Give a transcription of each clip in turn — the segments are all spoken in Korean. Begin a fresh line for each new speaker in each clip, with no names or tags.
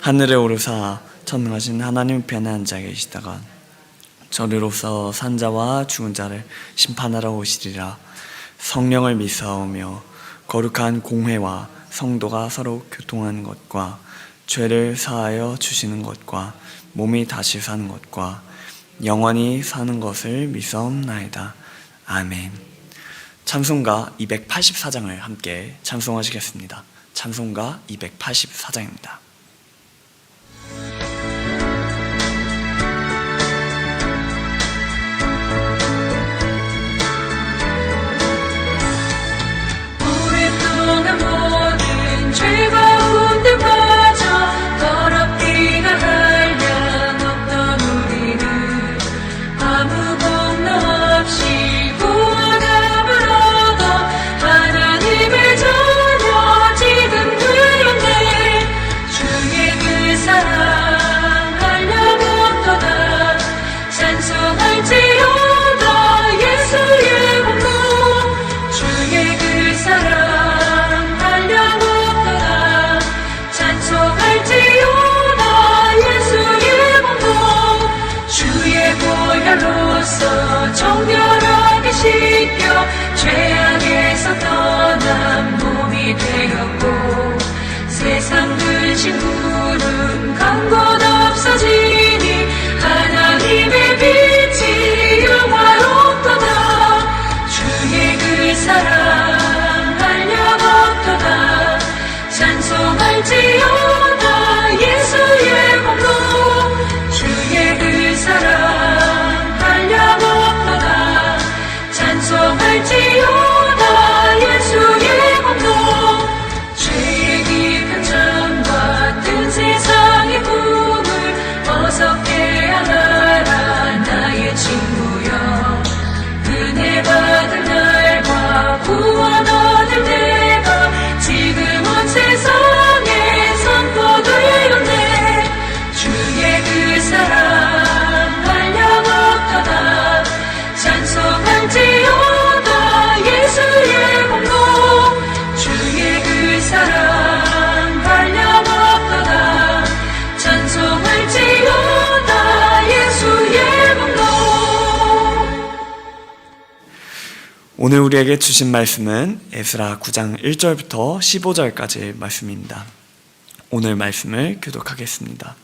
하늘에 오르사 천능하신 하나님 편에 앉아 계시다가 저리로서 산자와 죽은 자를 심판하러 오시리라. 성령을 믿사오며 거룩한 공회와 성도가 서로 교통하는 것과 죄를 사하여 주시는 것과 몸이 다시 사는 것과 영원히 사는 것을 믿사옵나이다. 아멘. 찬송가 284장을 함께 찬송하시겠습니다. 찬송가 284장입니다
오
오늘 우리에게 주신 말씀은 에스라 9장 1절부터 15절까지의 말씀입니다. 오늘 말씀을 교독하겠습니다.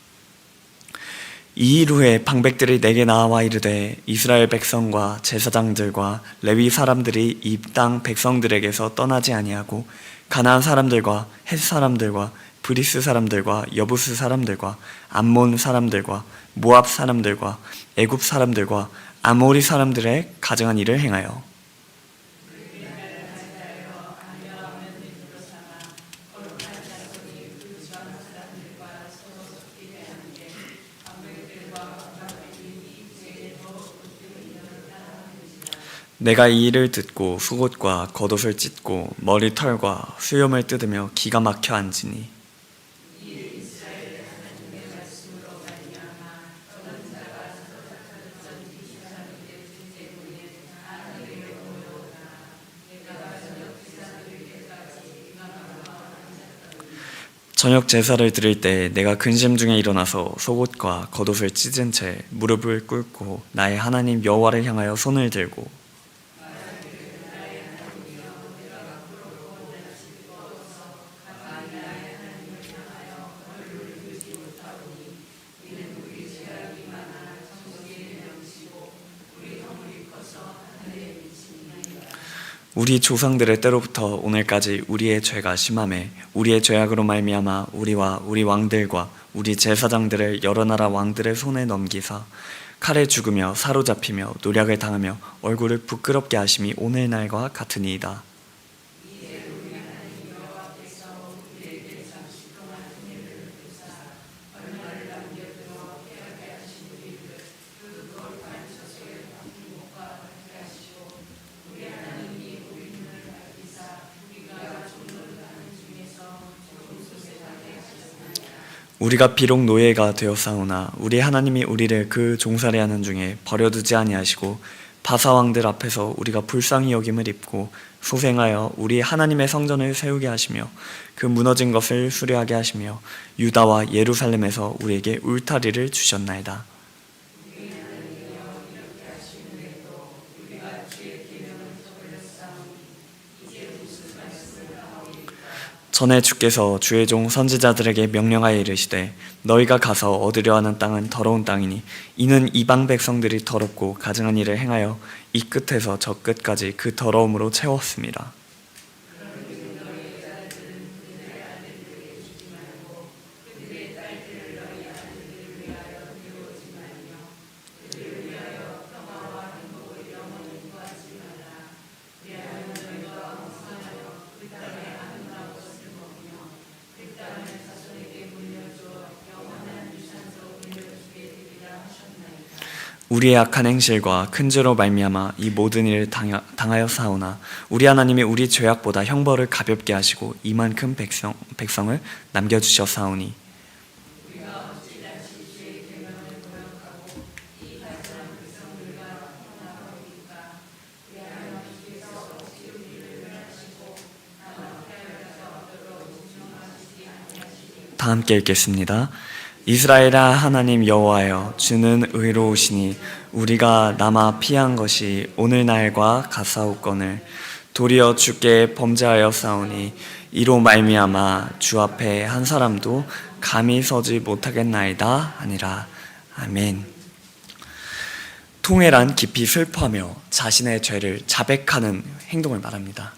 이일 후에 방백들이 내게 나와 이르되 이스라엘 백성과 제사장들과 레위 사람들이 이 땅 백성들에게서 떠나지 아니하고 가나안 사람들과 헷 사람들과 브리스 사람들과 여부스 사람들과 암몬 사람들과 모압 사람들과 애굽 사람들과 아모리 사람들의 가증한 일을 행하여 내가 이 일을 듣고 속옷과 겉옷을 찢고 머리털과 수염을 뜯으며 기가 막혀 앉으니 저녁 제사를 드릴 때 내가 근심 중에 일어나서 속옷과 겉옷을 찢은 채 무릎을 꿇고 나의 하나님 여호와를 향하여 손을 들고 우리 조상들의 때로부터 오늘까지 우리의 죄가 심함에 우리의 죄악으로 말미암아 우리와 우리 왕들과 우리 제사장들을 여러 나라 왕들의 손에 넘기사 칼에 죽으며 사로잡히며 노략을 당하며 얼굴을 부끄럽게 하심이 오늘날과 같으니이다. 우리가 비록 노예가 되었사오나 우리 하나님이 우리를 그 종살이 하는 중에 버려두지 아니하시고 바사 왕들 앞에서 우리가 불쌍히 여김을 입고 소생하여 우리 하나님의 성전을 세우게 하시며 그 무너진 것을 수리하게 하시며 유다와 예루살렘에서 우리에게 울타리를 주셨나이다. 전에 주께서 주의 종 선지자들에게 명령하여 이르시되 너희가 가서 얻으려 하는 땅은 더러운 땅이니 이는 이방 백성들이 더럽고 가증한 일을 행하여 이 끝에서 저 끝까지 그 더러움으로 채웠습니다. 우리의 악한 행실과 큰 죄로 말미암아 이 모든 일을 당하- 당하였사오나 우리 하나님이 우리 죄악보다 형벌을 가볍게 하시고 이만큼 백성, 백성을 남겨주셨사오니 다 함께 읽겠습니다. 이스라엘아 하나님 여호와여 주는 의로우시니 우리가 남아 피한 것이 오늘날과 가사옵건을 도리어 주께 범죄하여 싸우니 이로 말미암아 주 앞에 한 사람도 감히 서지 못하겠나이다 하니라 아멘. 통회란 깊이 슬퍼하며 자신의 죄를 자백하는 행동을 말합니다.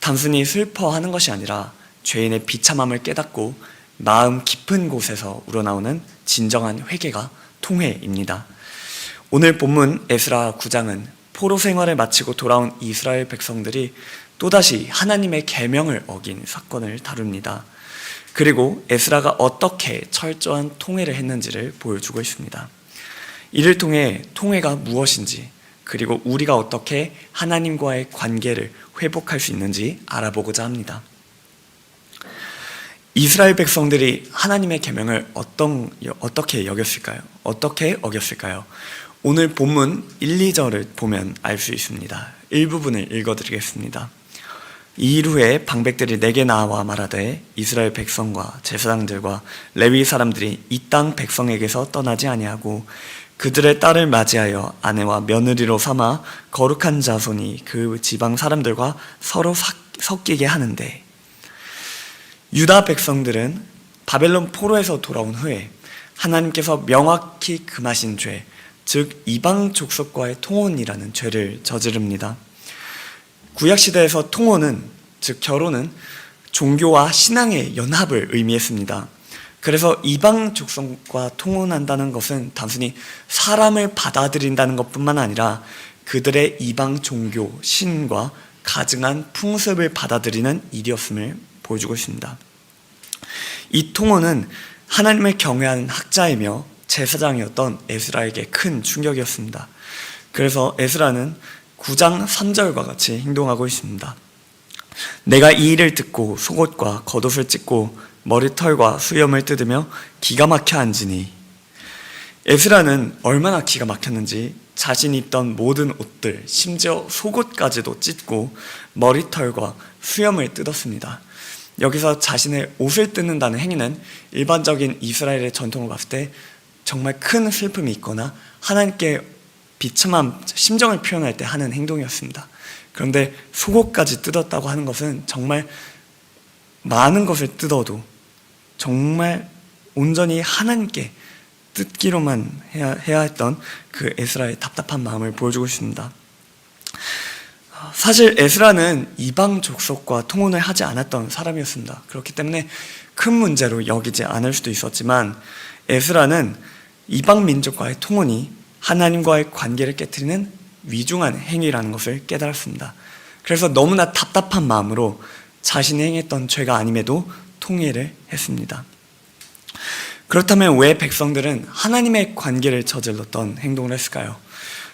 단순히 슬퍼하는 것이 아니라 죄인의 비참함을 깨닫고 마음 깊은 곳에서 우러나오는 진정한 회개가 통회입니다. 오늘 본문 에스라 9장은 포로 생활을 마치고 돌아온 이스라엘 백성들이 또다시 하나님의 계명을 어긴 사건을 다룹니다. 그리고 에스라가 어떻게 철저한 통회를 했는지를 보여주고 있습니다. 이를 통해 통회가 무엇인지 그리고 우리가 어떻게 하나님과의 관계를 회복할 수 있는지 알아보고자 합니다. 이스라엘 백성들이 하나님의 계명을 어떤 어떻게 여겼을까요? 어떻게 어겼을까요? 오늘 본문 1, 2절을 보면 알 수 있습니다. 일부분을 읽어 드리겠습니다. 이일 후에 방백들이 내게 나와 말하되 이스라엘 백성과 제사장들과 레위 사람들이 이 땅 백성에게서 떠나지 아니하고 그들의 딸을 맞이하여 아내와 며느리로 삼아 거룩한 자손이 그 지방 사람들과 서로 섞이게 하는데 유다 백성들은 바벨론 포로에서 돌아온 후에 하나님께서 명확히 금하신 죄, 즉 이방 족속과의 통혼이라는 죄를 저지릅니다. 구약 시대에서 통혼은 즉 결혼은 종교와 신앙의 연합을 의미했습니다. 그래서 이방 족속과 통혼한다는 것은 단순히 사람을 받아들인다는 것뿐만 아니라 그들의 이방 종교, 신과 가증한 풍습을 받아들이는 일이었음을 보여주고 있습니다. 이 통혼은 하나님을 경외하는 학자이며 제사장이었던 에스라에게 큰 충격이었습니다. 그래서 에스라는 9장 3절과 같이 행동하고 있습니다. 내가 이 일을 듣고 속옷과 겉옷을 찢고 머리털과 수염을 뜯으며 기가 막혀 앉으니 에스라는 얼마나 기가 막혔는지 자신이 입던 모든 옷들, 심지어 속옷까지도 찢고 머리털과 수염을 뜯었습니다. 여기서 자신의 옷을 뜯는다는 행위는 일반적인 이스라엘의 전통을 봤을 때 정말 큰 슬픔이 있거나 하나님께 비참한 심정을 표현할 때 하는 행동이었습니다. 그런데 속옷까지 뜯었다고 하는 것은 정말 많은 것을 뜯어도 정말 온전히 하나님께 뜯기로만 해야, 해야 했던 그 에스라의 답답한 마음을 보여주고 있습니다. 사실 에스라는 이방 족속과 통혼을 하지 않았던 사람이었습니다. 그렇기 때문에 큰 문제로 여기지 않을 수도 있었지만 에스라는 이방 민족과의 통혼이 하나님과의 관계를 깨뜨리는 위중한 행위라는 것을 깨달았습니다. 그래서 너무나 답답한 마음으로 자신이 행했던 죄가 아님에도 통일을 했습니다. 그렇다면 왜 백성들은 하나님의 관계를 저질렀던 행동을 했을까요?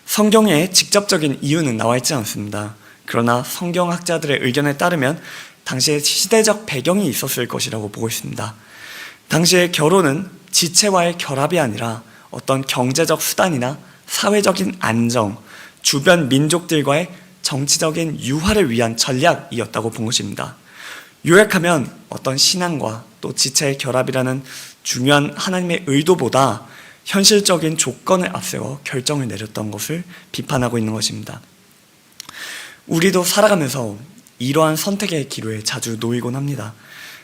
성경에 직접적인 이유는 나와 있지 않습니다. 그러나 성경학자들의 의견에 따르면 당시에 시대적 배경이 있었을 것이라고 보고 있습니다. 당시의 결혼은 지체와의 결합이 아니라 어떤 경제적 수단이나 사회적인 안정, 주변 민족들과의 정치적인 유화를 위한 전략이었다고 본 것입니다. 요약하면 어떤 신앙과 또 지체의 결합이라는 중요한 하나님의 의도보다 현실적인 조건을 앞세워 결정을 내렸던 것을 비판하고 있는 것입니다. 우리도 살아가면서 이러한 선택의 기로에 자주 놓이곤 합니다.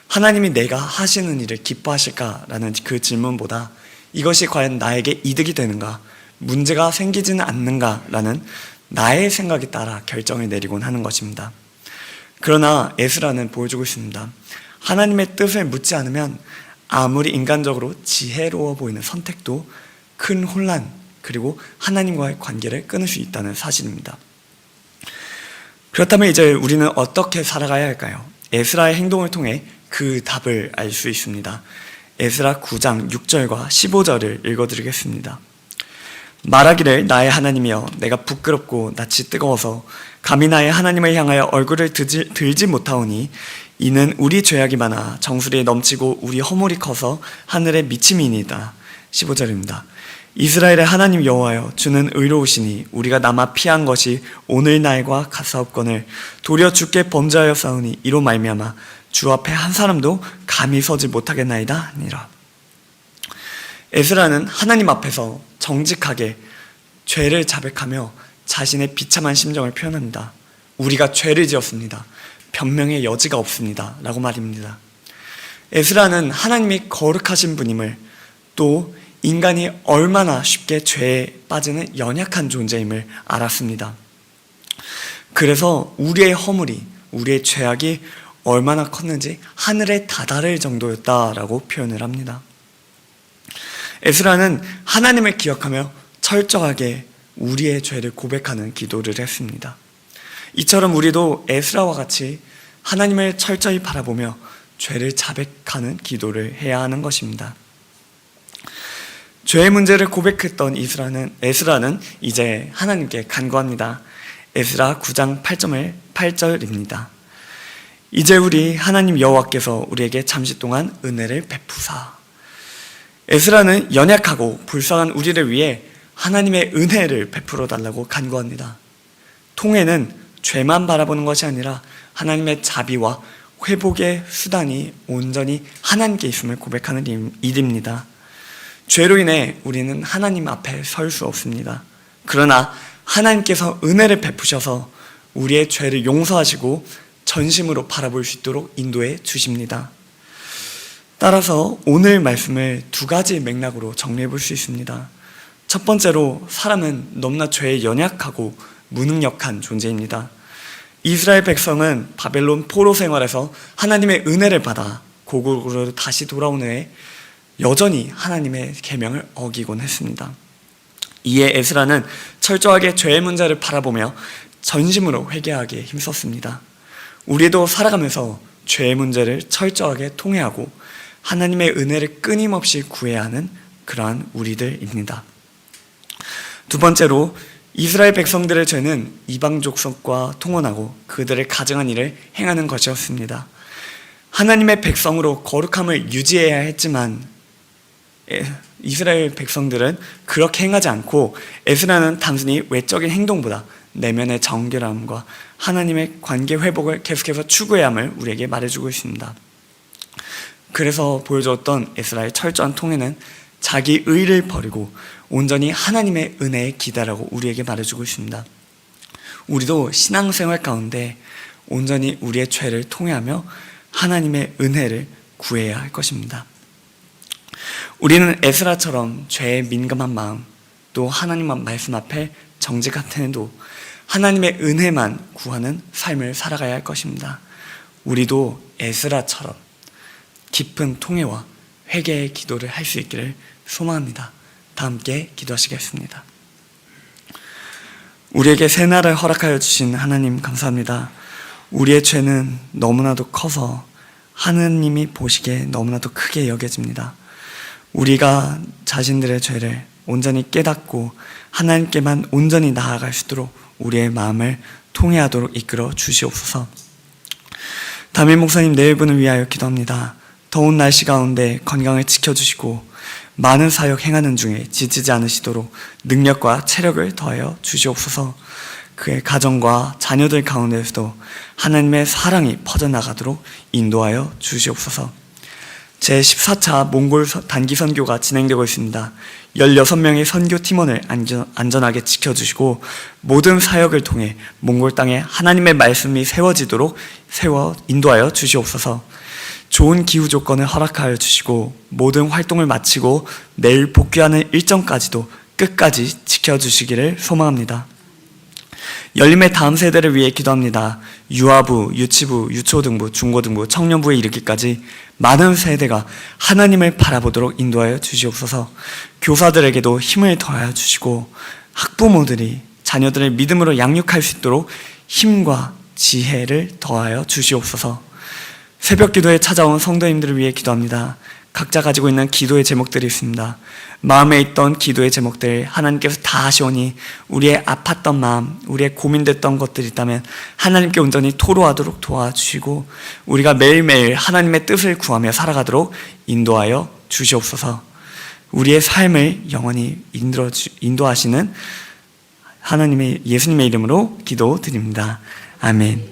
하나님이 내가 하시는 일을 기뻐하실까라는 그 질문보다 이것이 과연 나에게 이득이 되는가, 문제가 생기지는 않는가라는 나의 생각에 따라 결정을 내리곤 하는 것입니다. 그러나 에스라는 보여주고 있습니다. 하나님의 뜻을 묻지 않으면 아무리 인간적으로 지혜로워 보이는 선택도 큰 혼란 그리고 하나님과의 관계를 끊을 수 있다는 사실입니다. 그렇다면 이제 우리는 어떻게 살아가야 할까요? 에스라의 행동을 통해 그 답을 알 수 있습니다. 에스라 9장 6절과 15절을 읽어드리겠습니다. 말하기를 나의 하나님이여 내가 부끄럽고 낯이 뜨거워서 감히 나의 하나님을 향하여 얼굴을 들지, 들지 못하오니 이는 우리 죄악이 많아 정수리에 넘치고 우리 허물이 커서 하늘에 미침이니이다. 15절입니다. 이스라엘의 하나님 여호와여 주는 의로우시니 우리가 남아 피한 것이 오늘 날과 같사옵거늘 도리어 주께 범죄하여 싸우니 이로 말미암아 주 앞에 한 사람도 감히 서지 못하겠나이다 아니라 에스라는 하나님 앞에서 정직하게 죄를 자백하며 자신의 비참한 심정을 표현합니다. 우리가 죄를 지었습니다. 변명의 여지가 없습니다. 라고 말입니다. 에스라는 하나님이 거룩하신 분임을 또 인간이 얼마나 쉽게 죄에 빠지는 연약한 존재임을 알았습니다. 그래서 우리의 허물이, 우리의 죄악이 얼마나 컸는지 하늘에 다다를 정도였다라고 표현을 합니다. 에스라는 하나님을 기억하며 철저하게 우리의 죄를 고백하는 기도를 했습니다. 이처럼 우리도 에스라와 같이 하나님을 철저히 바라보며 죄를 자백하는 기도를 해야 하는 것입니다. 죄의 문제를 고백했던 이스라는 에스라는 이제 하나님께 간구합니다. 에스라 9장 8점을 8절입니다. 이제 우리 하나님 여호와께서 우리에게 잠시 동안 은혜를 베푸사. 에스라는 연약하고 불쌍한 우리를 위해 하나님의 은혜를 베풀어 달라고 간구합니다. 통해는 죄만 바라보는 것이 아니라 하나님의 자비와 회복의 수단이 온전히 하나님께 있음을 고백하는 일입니다. 죄로 인해 우리는 하나님 앞에 설 수 없습니다. 그러나 하나님께서 은혜를 베푸셔서 우리의 죄를 용서하시고 전심으로 바라볼 수 있도록 인도해 주십니다. 따라서 오늘 말씀을 두 가지 맥락으로 정리해 볼 수 있습니다. 첫 번째로 사람은 너무나 죄에 연약하고 무능력한 존재입니다. 이스라엘 백성은 바벨론 포로 생활에서 하나님의 은혜를 받아 고국으로 다시 돌아온 후에 여전히 하나님의 계명을 어기곤 했습니다. 이에 에스라는 철저하게 죄의 문제를 바라보며 전심으로 회개하기에 힘썼습니다. 우리도 살아가면서 죄의 문제를 철저하게 통회하고 하나님의 은혜를 끊임없이 구해야 하는 그러한 우리들입니다. 두 번째로 이스라엘 백성들의 죄는 이방 족속과 통혼하고 그들의 가정한 일을 행하는 것이었습니다. 하나님의 백성으로 거룩함을 유지해야 했지만 이스라엘 백성들은 그렇게 행하지 않고 에스라는 단순히 외적인 행동보다 내면의 정결함과 하나님의 관계 회복을 계속해서 추구해야 함을 우리에게 말해주고 있습니다. 그래서 보여줬던 에스라의 철저한 통해는 자기 의를 버리고 온전히 하나님의 은혜에 기다라고 우리에게 말해주고 있습니다. 우리도 신앙생활 가운데 온전히 우리의 죄를 통회하며 하나님의 은혜를 구해야 할 것입니다. 우리는 에스라처럼 죄에 민감한 마음, 또 하나님만 말씀 앞에 정직한 태도, 하나님의 은혜만 구하는 삶을 살아가야 할 것입니다. 우리도 에스라처럼 깊은 통해와 회개의 기도를 할 수 있기를 소망합니다. 다 함께 기도하시겠습니다. 우리에게 새 날을 허락하여 주신 하나님 감사합니다. 우리의 죄는 너무나도 커서 하느님이 보시기에 너무나도 크게 여겨집니다. 우리가 자신들의 죄를 온전히 깨닫고 하나님께만 온전히 나아갈 수 있도록 우리의 마음을 통해하도록 이끌어 주시옵소서. 담임 목사님 내일분을 위하여 기도합니다. 더운 날씨 가운데 건강을 지켜주시고 많은 사역 행하는 중에 지치지 않으시도록 능력과 체력을 더하여 주시옵소서. 그의 가정과 자녀들 가운데서도 하나님의 사랑이 퍼져나가도록 인도하여 주시옵소서. 제14차 몽골 서- 단기 선교가 진행되고 있습니다. 16명의 선교 팀원을 안전, 안전 하게 지켜주시고 모든 사역을 통해 몽골 땅에 하나님의 말씀이 세워지도록 세워 인도하여 주시옵소서. 좋은 기후 조건을 허락하여 주시고 모든 활동을 마치고 내일 복귀하는 일정까지도 끝까지 지켜주시기를 소망합니다. 열림의 다음 세대를 위해 기도합니다. 유아부, 유치부, 유초등부, 중고등부, 청년부에 이르기까지 많은 세대가 하나님을 바라보도록 인도하여 주시옵소서. 교사들에게도 힘을 더하여 주시고 학부모들이 자녀들을 믿음으로 양육할 수 있도록 힘과 지혜를 더하여 주시옵소서. 새벽 기도에 찾아온 성도님들을 위해 기도합니다. 각자 가지고 있는 기도의 제목들이 있습니다. 마음에 있던 기도의 제목들 하나님께서 다 아시오니 우리의 아팠던 마음, 우리의 고민됐던 것들이 있다면 하나님께 온전히 토로하도록 도와주시고 우리가 매일매일 하나님의 뜻을 구하며 살아가도록 인도하여 주시옵소서. 우리의 삶을 영원히 인도하, 인도하시는 하나님의 예수님의 이름으로 기도드립니다. 아멘.